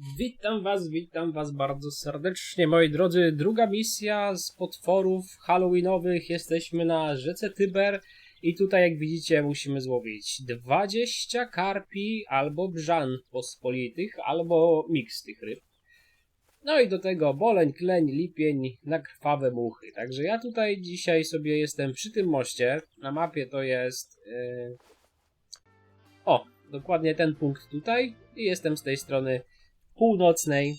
Witam was, witam was bardzo serdecznie, moi drodzy. Druga misja z potworów halloweenowych. Jesteśmy na rzece Tyber i tutaj, jak widzicie, musimy złowić 20 karpi albo brzan pospolitych, albo miks tych ryb. No i do tego boleń, kleń, lipień na krwawe muchy. Także ja tutaj dzisiaj sobie jestem przy tym moście. Na mapie to jest... Yy... O, dokładnie ten punkt tutaj. I jestem z tej strony północnej.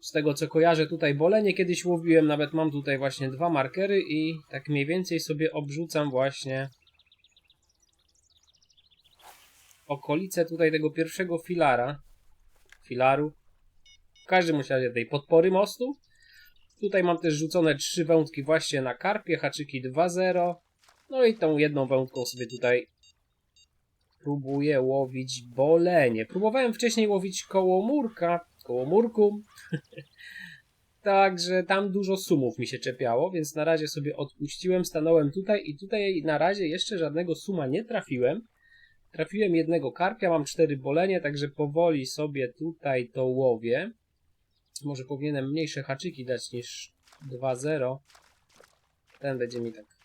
Z tego co kojarzę tutaj bolenie kiedyś łowiłem, nawet mam tutaj właśnie dwa markery i tak mniej więcej sobie obrzucam właśnie okolice tutaj tego pierwszego filara. Filaru. W każdym razie tej podpory mostu. Tutaj mam też rzucone trzy wędki właśnie na karpie, haczyki 2.0. No i tą jedną wędką sobie tutaj próbuję łowić bolenie. Próbowałem wcześniej łowić koło murka, koło murku. Także tam dużo sumów mi się czepiało, więc na razie sobie odpuściłem, stanąłem tutaj i tutaj na razie jeszcze żadnego suma nie trafiłem. Trafiłem jednego karpia, mam cztery bolenie, także powoli sobie tutaj to łowię. Może powinienem mniejsze haczyki dać niż 2-0. Ten będzie mi tak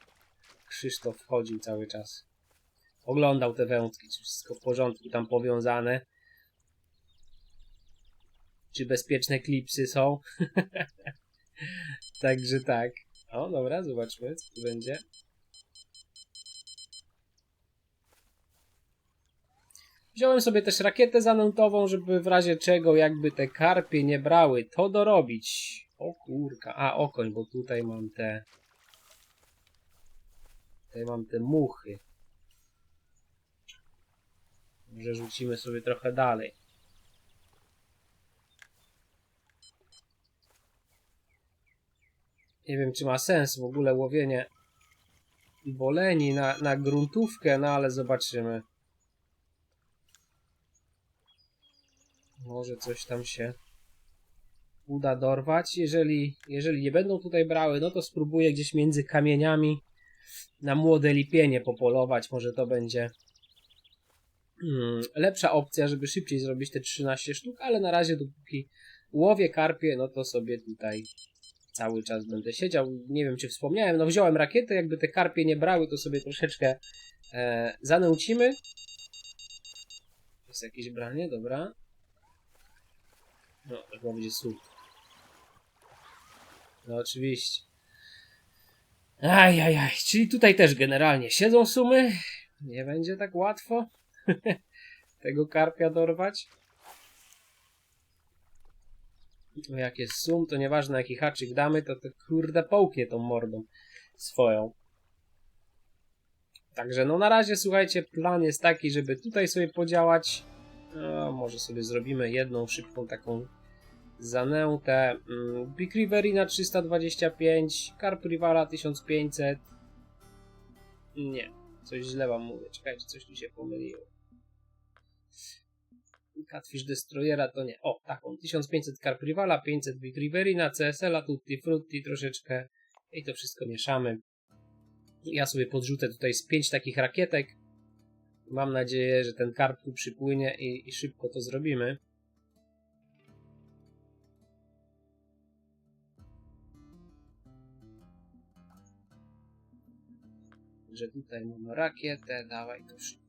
Krzysztof wchodził cały czas. Oglądał te wędki, czy wszystko w porządku tam powiązane. Czy bezpieczne klipsy są. Także tak. O, dobra, zobaczmy, co tu będzie. Wziąłem sobie też rakietę zanętową, żeby w razie czego jakby te karpie nie brały, to dorobić. O kurka, a okoń, bo tutaj mam te... Tutaj mam te muchy. Może rzucimy sobie trochę dalej. Nie wiem, czy ma sens w ogóle łowienie boleni na, na gruntówkę, no ale zobaczymy. Może coś tam się uda dorwać. Jeżeli, jeżeli nie będą tutaj brały, no to spróbuję gdzieś między kamieniami na młode lipienie popolować. Może to będzie hmm, lepsza opcja, żeby szybciej zrobić te 13 sztuk, ale na razie dopóki łowię karpie, no to sobie tutaj cały czas będę siedział. Nie wiem, czy wspomniałem, no wziąłem rakietę, jakby te karpie nie brały, to sobie troszeczkę e, zanęcimy. Jest jakieś branie, dobra. No, chyba będzie sól. No oczywiście. Ajajaj, czyli tutaj też generalnie siedzą sumy. Nie będzie tak łatwo tego karpia dorwać. No jak jest sum, to nieważne jaki haczyk damy, to to kurde połknie tą mordą swoją. Także no na razie słuchajcie, plan jest taki, żeby tutaj sobie podziałać. No, może sobie zrobimy jedną szybką taką zanętę. Mm, Big Riverina 325, Carp Rivara 1500. Nie, coś źle wam mówię. Czekajcie, coś tu się pomyliło. Catfish Destroyera to nie. O, taką 1500 Carp Rivala, 500 Big Riverina, CSL-a, Tutti Frutti troszeczkę i to wszystko mieszamy. Ja sobie podrzucę tutaj z 5 takich rakietek. Mam nadzieję, że ten karp tu przypłynie i, i szybko to zrobimy. że tutaj mamy rakietę, dawaj to szybko.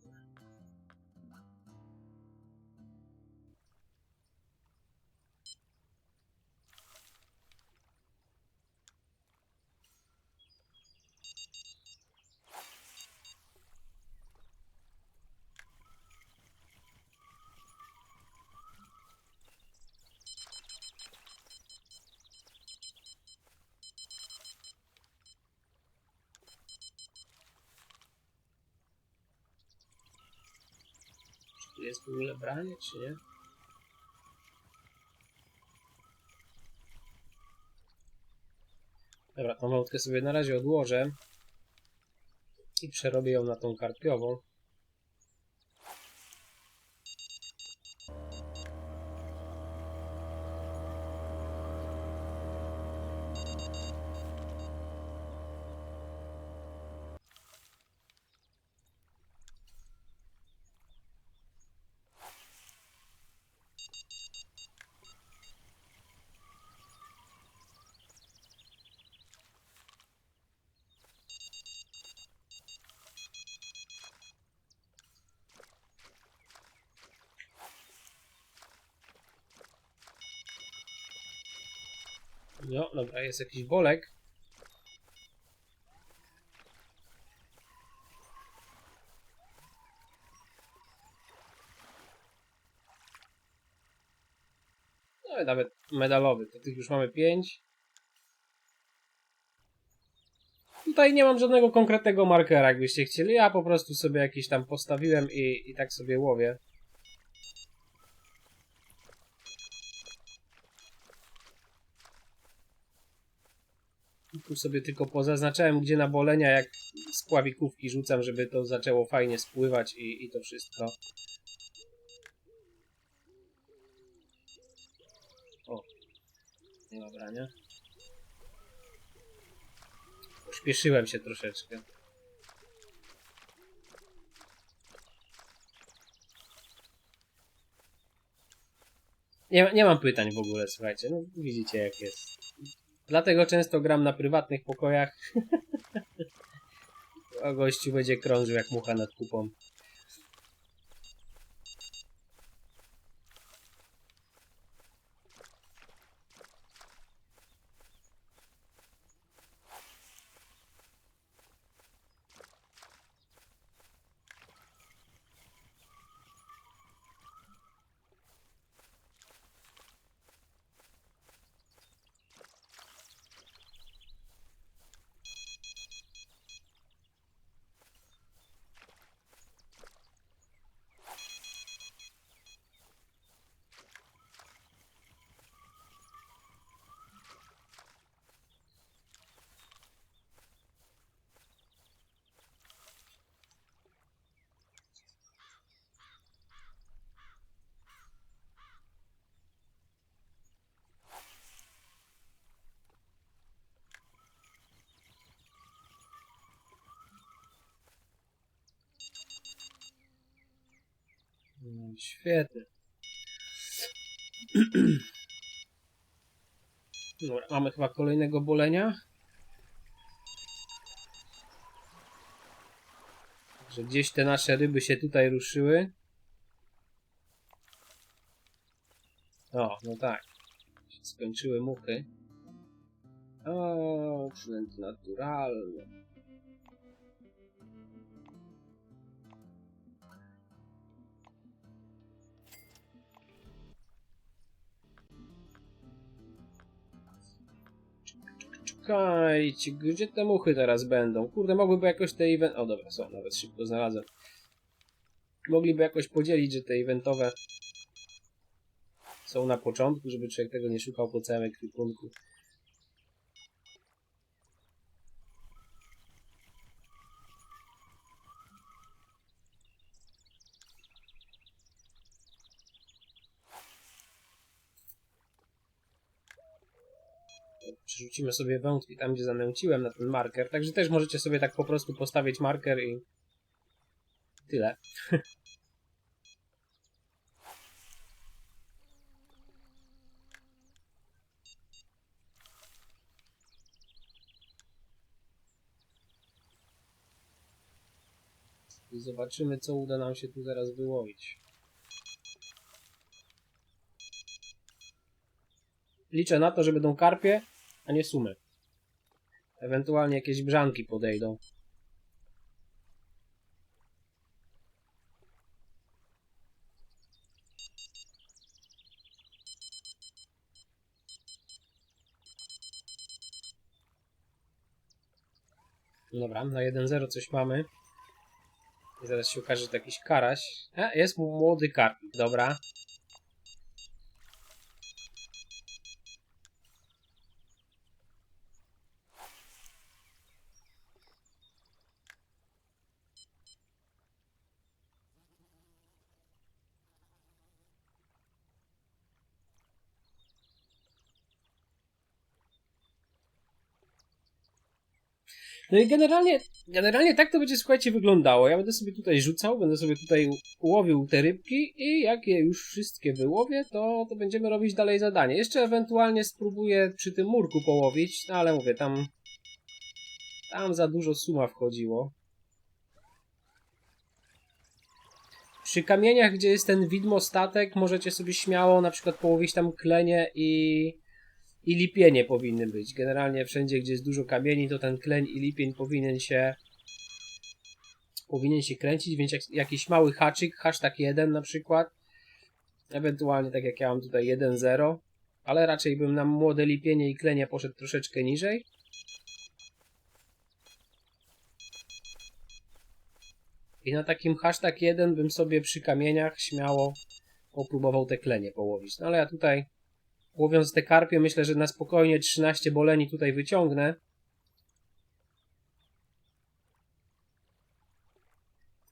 Tu jest w ogóle branie, czy nie? Dobra, tą wątkę sobie na razie odłożę i przerobię ją na tą karpiową. No, dobra, jest jakiś bolek. No i nawet medalowy, to tych już mamy pięć. Tutaj nie mam żadnego konkretnego markera, jakbyście chcieli. Ja po prostu sobie jakiś tam postawiłem i, i tak sobie łowię. Tu sobie tylko pozaznaczałem, gdzie na bolenia, jak spławikówki rzucam, żeby to zaczęło fajnie spływać i, i to wszystko. O. Dobra, nie? Pośpieszyłem się troszeczkę. Nie, nie mam pytań w ogóle, słuchajcie. No, widzicie jak jest. Dlatego często gram na prywatnych pokojach. A gościu będzie krążył jak mucha nad kupą. Świetnie. Dobra, mamy chyba kolejnego bolenia. Że gdzieś te nasze ryby się tutaj ruszyły. O, no tak. Skończyły muchy. O, przynęty naturalne. Czekajcie, gdzie te muchy teraz będą? Kurde, mogłyby jakoś te event... O dobra, są, nawet szybko znalazłem. Mogliby jakoś podzielić, że te eventowe są na początku, żeby człowiek tego nie szukał po całym ekwipunku. Przerzucimy sobie wątki tam, gdzie zanęciłem na ten marker. Także też możecie sobie tak po prostu postawić marker i tyle. I zobaczymy, co uda nam się tu zaraz wyłowić. Liczę na to, że będą karpie, a nie sumy. Ewentualnie jakieś brzanki podejdą. Dobra, na 1-0 coś mamy. I zaraz się okaże, że to jakiś karaś. A, jest młody karp. Dobra. No i generalnie, generalnie tak to będzie, słuchajcie, wyglądało. Ja będę sobie tutaj rzucał, będę sobie tutaj łowił te rybki i jak je już wszystkie wyłowię, to, to będziemy robić dalej zadanie. Jeszcze ewentualnie spróbuję przy tym murku połowić, no ale mówię, tam tam za dużo suma wchodziło. Przy kamieniach, gdzie jest ten widmo statek, możecie sobie śmiało na przykład połowić tam klenie i, i lipienie powinny być. Generalnie wszędzie, gdzie jest dużo kamieni, to ten kleń i lipień powinien się powinien się kręcić, więc jak, jakiś mały haczyk, hashtag 1 na przykład, ewentualnie tak jak ja mam tutaj 1.0, ale raczej bym na młode lipienie i klenie poszedł troszeczkę niżej. I na takim hashtag 1 bym sobie przy kamieniach śmiało popróbował te klenie połowić. No ale ja tutaj łowiąc te karpie myślę, że na spokojnie 13 boleni tutaj wyciągnę.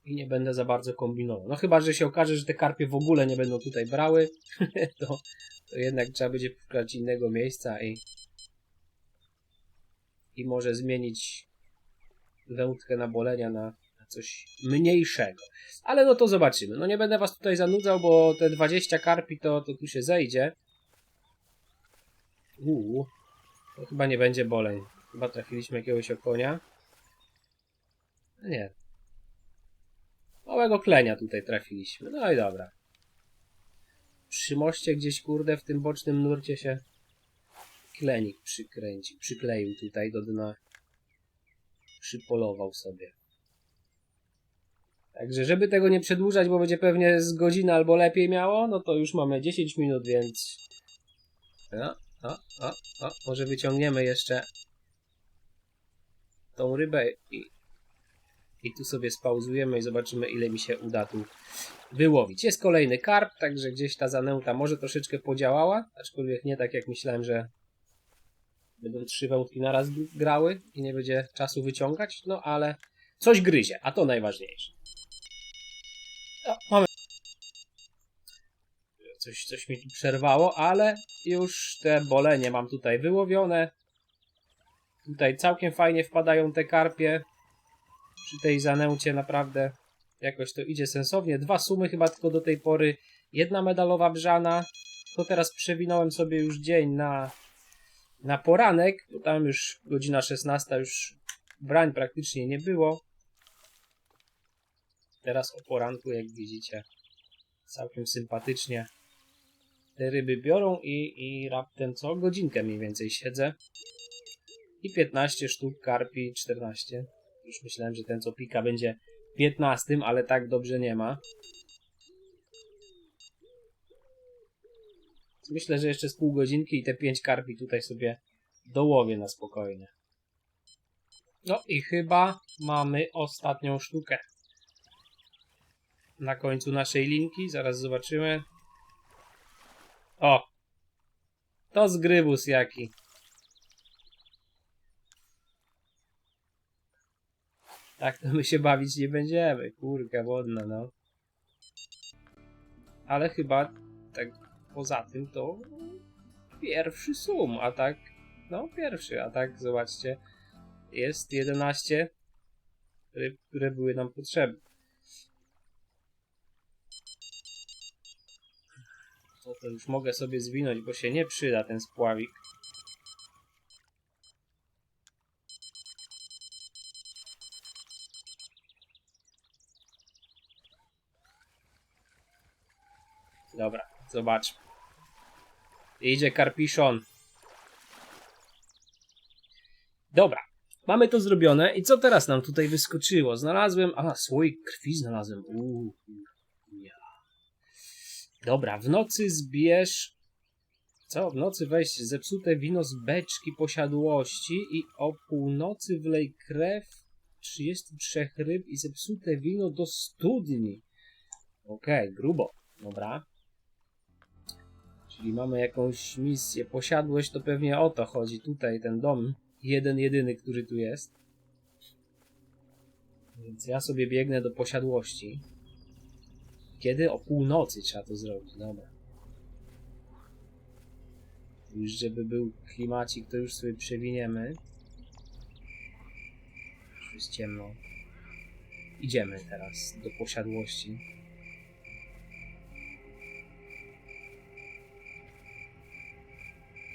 I nie będę za bardzo kombinował. No chyba, że się okaże, że te karpie w ogóle nie będą tutaj brały, to, to jednak trzeba będzie szukać innego miejsca i i może zmienić wędkę na bolenia na, na coś mniejszego. Ale no to zobaczymy. No nie będę was tutaj zanudzał, bo te 20 karpi to, to tu się zejdzie. Uuu. To chyba nie będzie boleń. Chyba trafiliśmy jakiegoś okonia. Nie. Małego klenia tutaj trafiliśmy. No i dobra. Przy moście gdzieś, kurde, w tym bocznym nurcie się klenik przykręci, przykleił tutaj do dna. Przypolował sobie. Także, żeby tego nie przedłużać, bo będzie pewnie z godziny albo lepiej miało, no to już mamy 10 minut, więc. No, o, o, o, może wyciągniemy jeszcze tą rybę i, i tu sobie spauzujemy i zobaczymy, ile mi się uda tu wyłowić. Jest kolejny karp, także gdzieś ta zanęta może troszeczkę podziałała, aczkolwiek nie tak jak myślałem, że będą trzy wędki naraz grały i nie będzie czasu wyciągać, no ale coś gryzie, a to najważniejsze. O, mamy. Coś, coś mi tu przerwało, ale już te bolenie mam tutaj wyłowione. Tutaj całkiem fajnie wpadają te karpie. Przy tej zanęcie naprawdę jakoś to idzie sensownie. Dwa sumy chyba tylko do tej pory. Jedna medalowa brzana. To teraz przewinąłem sobie już dzień na, na poranek, tam już godzina 16 już brań praktycznie nie było. Teraz o poranku, jak widzicie, całkiem sympatycznie te ryby biorą i, i raptem co? Godzinkę mniej więcej siedzę. I 15 sztuk karpi, 14. Już myślałem, że ten co pika będzie 15, ale tak dobrze nie ma. Myślę, że jeszcze z pół godzinki i te 5 karpi tutaj sobie dołowię na spokojnie. No i chyba mamy ostatnią sztukę. Na końcu naszej linki, zaraz zobaczymy. O! To zgrybus jaki. Tak to my się bawić nie będziemy. Kurka wodna, no. Ale chyba tak poza tym to pierwszy sum, a tak no pierwszy, a tak zobaczcie jest 11 ryb, które były nam potrzebne. To, już mogę sobie zwinąć, bo się nie przyda ten spławik. Dobra, zobaczmy. Idzie karpiszon. Dobra, mamy to zrobione i co teraz nam tutaj wyskoczyło? Znalazłem, a słoik krwi znalazłem. Uuu. Dobra, w nocy zbierz, co? W nocy weź zepsute wino z beczki posiadłości i o północy wlej krew 33 ryb i zepsute wino do studni. Okej, okay, grubo. Dobra. Czyli mamy jakąś misję. Posiadłość to pewnie o to chodzi. Tutaj ten dom. Jeden, jedyny, który tu jest. Więc ja sobie biegnę do posiadłości. Kiedy? O północy trzeba to zrobić. Dobra. Już żeby był klimacik, to już sobie przewiniemy. jest ciemno. Idziemy teraz do posiadłości.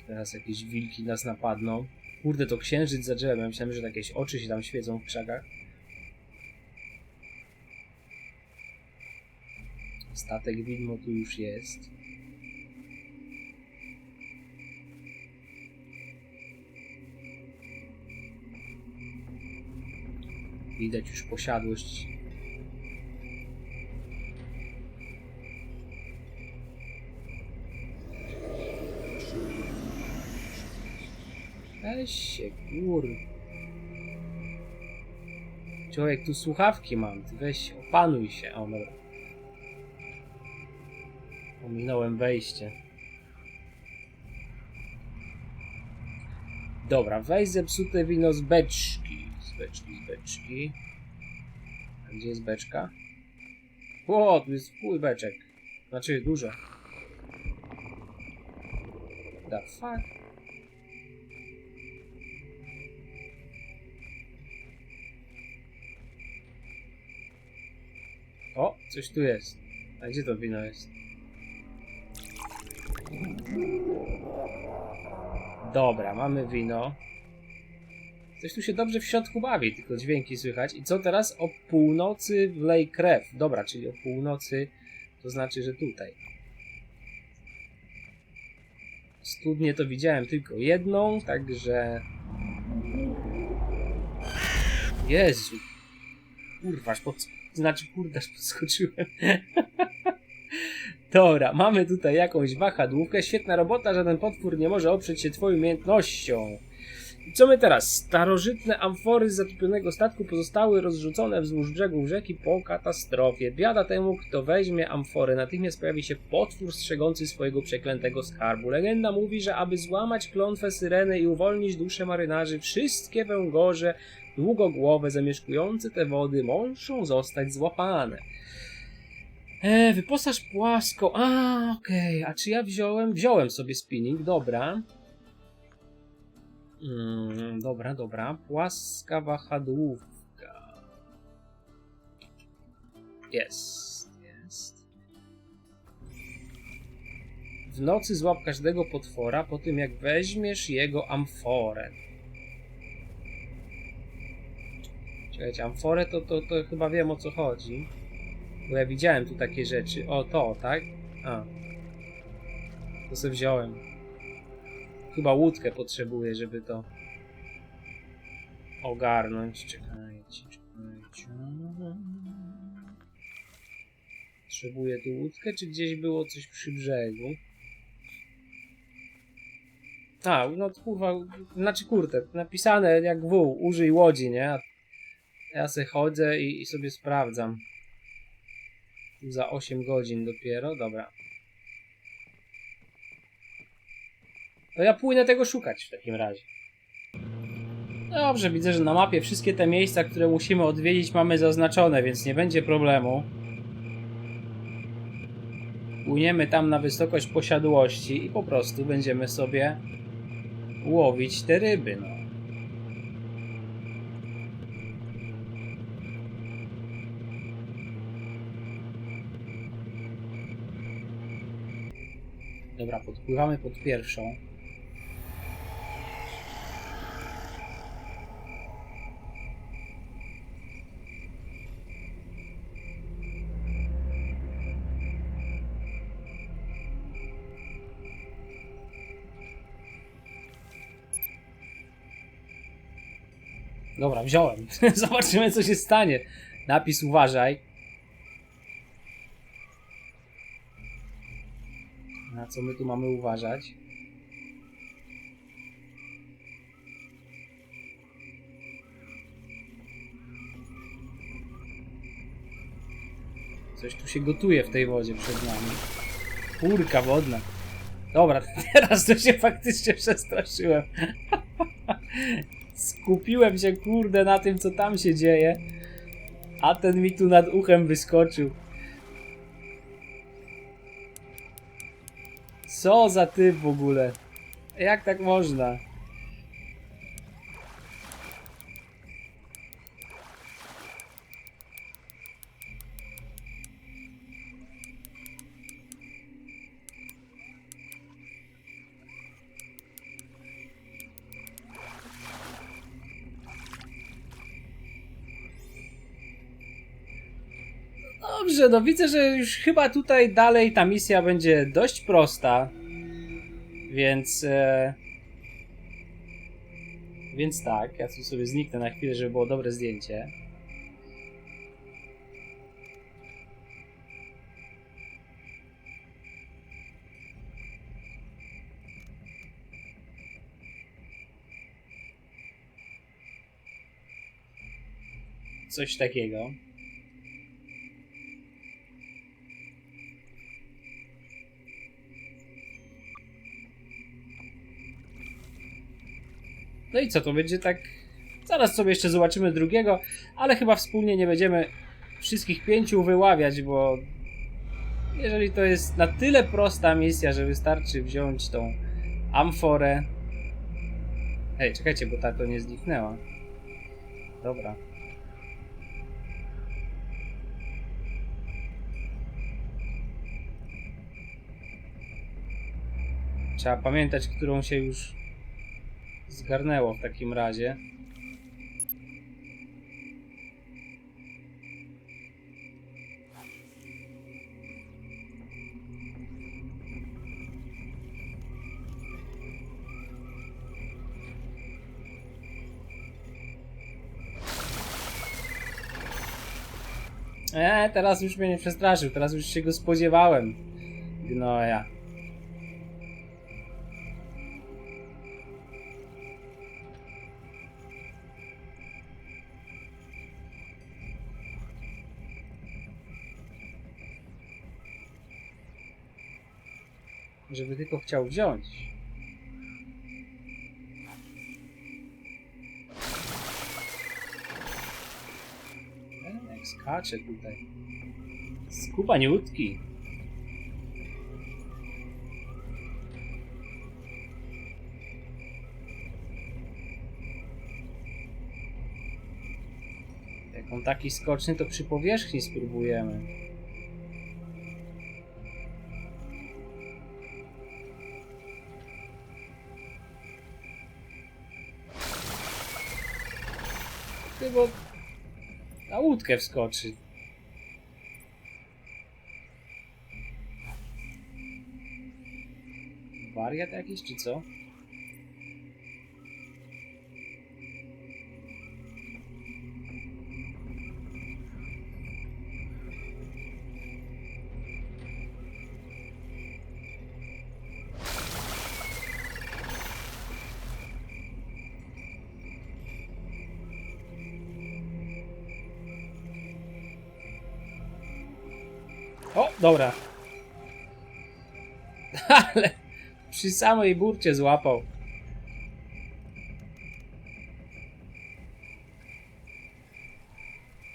Teraz jakieś wilki nas napadną. Kurde, to księżyc za drzewem. Myślałem, że jakieś oczy się tam świecą w krzakach. Statek widmo tu już jest. Widać już posiadłość. Weź się, kur... Człowiek, tu słuchawki mam, ty weź, opanuj się. O, dobra. Ominąłem wejście. Dobra, weź zepsute wino z beczki. Z beczki, z beczki. A gdzie jest beczka? O, tu jest pół beczek. Znaczy, dużo. The fuck? O, coś tu jest. A gdzie to wino jest? Dobra, mamy wino. Coś tu się dobrze w środku bawi, tylko dźwięki słychać. I co teraz? O północy wlej krew. Dobra, czyli o północy to znaczy, że tutaj. Studnie to widziałem tylko jedną, także... Jezu. Kurwa, aż pod... Znaczy, kurde, aż podskoczyłem. Dobra, mamy tutaj jakąś wahadłówkę. Świetna robota, żaden potwór nie może oprzeć się twoją umiejętnością. I co my teraz? Starożytne amfory z zatopionego statku pozostały rozrzucone wzdłuż brzegów rzeki po katastrofie. Biada temu, kto weźmie amfory. Natychmiast pojawi się potwór strzegący swojego przeklętego skarbu. Legenda mówi, że aby złamać klątwę syreny i uwolnić dusze marynarzy, wszystkie węgorze długogłowe zamieszkujące te wody muszą zostać złapane. E, wyposaż płaską. A, okej. A czy ja wziąłem? Wziąłem sobie spinning, dobra. Mm, dobra, dobra. Płaska wahadłówka. Jest, jest. W nocy złap każdego potwora po tym, jak weźmiesz jego amforę. Czekajcie, amforę to, to, to chyba wiem o co chodzi. Bo ja widziałem tu takie rzeczy. O, to, tak? A. To sobie wziąłem. Chyba łódkę potrzebuję, żeby to ogarnąć. Czekajcie, czekajcie. Potrzebuję tu łódkę, czy gdzieś było coś przy brzegu? A, no to kurwa, znaczy kurde, napisane jak w, użyj łodzi, nie? Ja se chodzę i, i sobie sprawdzam. Za 8 godzin dopiero, dobra. To ja pójdę tego szukać w takim razie. Dobrze, widzę, że na mapie wszystkie te miejsca, które musimy odwiedzić mamy zaznaczone, więc nie będzie problemu. Płyniemy tam na wysokość posiadłości i po prostu będziemy sobie łowić te ryby, no. Podpływamy pod pierwszą. Dobra, wziąłem. Zobaczymy, co się stanie. Napis uważaj. Na co my tu mamy uważać? Coś tu się gotuje w tej wodzie przed nami. Kurka wodna. Dobra, teraz to się faktycznie przestraszyłem. Skupiłem się, kurde, na tym, co tam się dzieje. A ten mi tu nad uchem wyskoczył. Co za typ w ogóle? Jak tak można? Dobrze, no widzę, że już chyba tutaj dalej ta misja będzie dość prosta. Więc. E... Więc tak, ja tu sobie zniknę na chwilę, żeby było dobre zdjęcie. Coś takiego. No i co, to będzie tak... Zaraz sobie jeszcze zobaczymy drugiego, ale chyba wspólnie nie będziemy wszystkich pięciu wyławiać, bo jeżeli to jest na tyle prosta misja, że wystarczy wziąć tą amforę... Ej, czekajcie, bo ta to nie zniknęła. Dobra. Trzeba pamiętać, którą się już zgarnęło w takim razie. Eee, teraz już mnie nie przestraszył, teraz już się go spodziewałem. Gnoja. Żeby tylko chciał wziąć. Jak skacze tutaj. Skubaniutki. Jak on taki skoczny, to przy powierzchni spróbujemy. Bo na łódkę wskoczy. Wariat jakiś, czy co? O, dobra. Ale przy samej burcie złapał.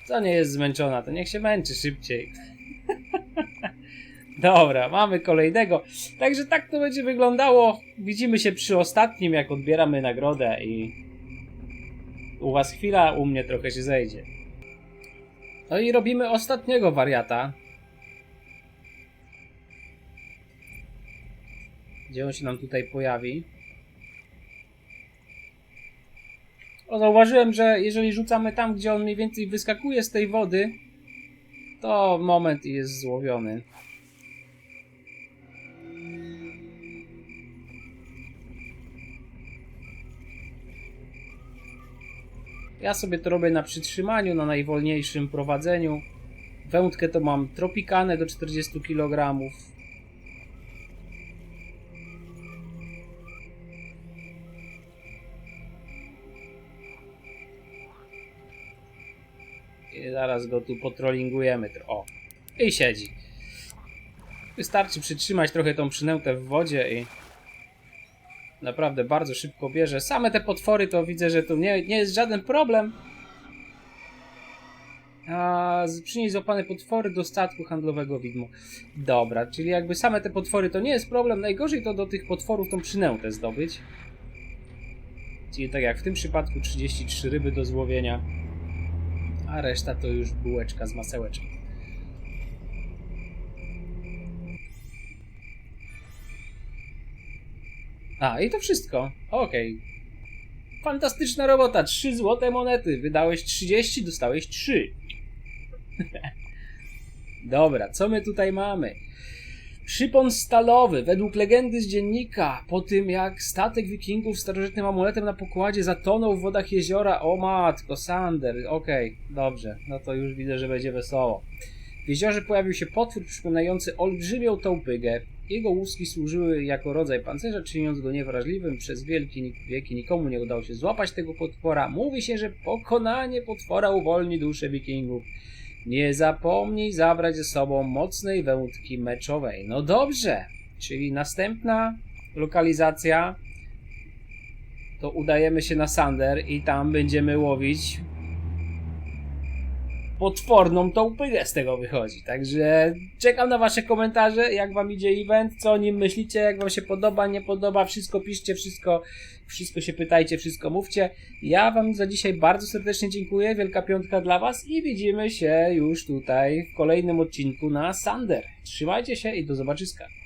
Co nie jest zmęczona, to niech się męczy szybciej. Dobra, mamy kolejnego. Także tak to będzie wyglądało. Widzimy się przy ostatnim, jak odbieramy nagrodę i u was chwila, u mnie trochę się zejdzie. No i robimy ostatniego wariata. Gdzie on się nam tutaj pojawi? O, zauważyłem, że jeżeli rzucamy tam, gdzie on mniej więcej wyskakuje z tej wody, to moment jest złowiony. Ja sobie to robię na przytrzymaniu, na najwolniejszym prowadzeniu. Wędkę to mam tropikanę do 40 kg. Zaraz go tu potrollingujemy. tro- O. I siedzi. Wystarczy przytrzymać trochę tą przynętę w wodzie i naprawdę bardzo szybko bierze. Same te potwory to widzę, że to nie, nie jest żaden problem. A przynieść złapane potwory do statku handlowego widmo. Dobra, czyli jakby same te potwory to nie jest problem. Najgorzej to do tych potworów tą przynętę zdobyć. Czyli tak jak w tym przypadku 33 ryby do złowienia a reszta to już bułeczka z masełeczkiem. A, i to wszystko. Okej. Fantastyczna robota. 3 złote monety. Wydałeś 30, dostałeś 3. Dobra, co my tutaj mamy? Przypon stalowy, według legendy z dziennika, po tym jak statek wikingów z starożytnym amuletem na pokładzie zatonął w wodach jeziora, o matko, Sander, okej, dobrze, no to już widzę, że będzie wesoło. W jeziorze pojawił się potwór przypominający olbrzymią tałpygę. Jego łuski służyły jako rodzaj pancerza, czyniąc go niewrażliwym. Przez wielki wieki nikomu nie udało się złapać tego potwora. Mówi się, że pokonanie potwora uwolni duszę wikingów. Nie zapomnij zabrać ze sobą mocnej wędki meczowej. No dobrze, czyli następna lokalizacja to udajemy się na Sander i tam będziemy łowić potworną tą pygę z tego wychodzi. Także czekam na wasze komentarze, jak wam idzie event, co o nim myślicie, jak wam się podoba, nie podoba, wszystko piszcie, wszystko, wszystko się pytajcie, wszystko mówcie. Ja wam za dzisiaj bardzo serdecznie dziękuję, wielka piątka dla was i widzimy się już tutaj w kolejnym odcinku na Sander. Trzymajcie się i do zobaczyska.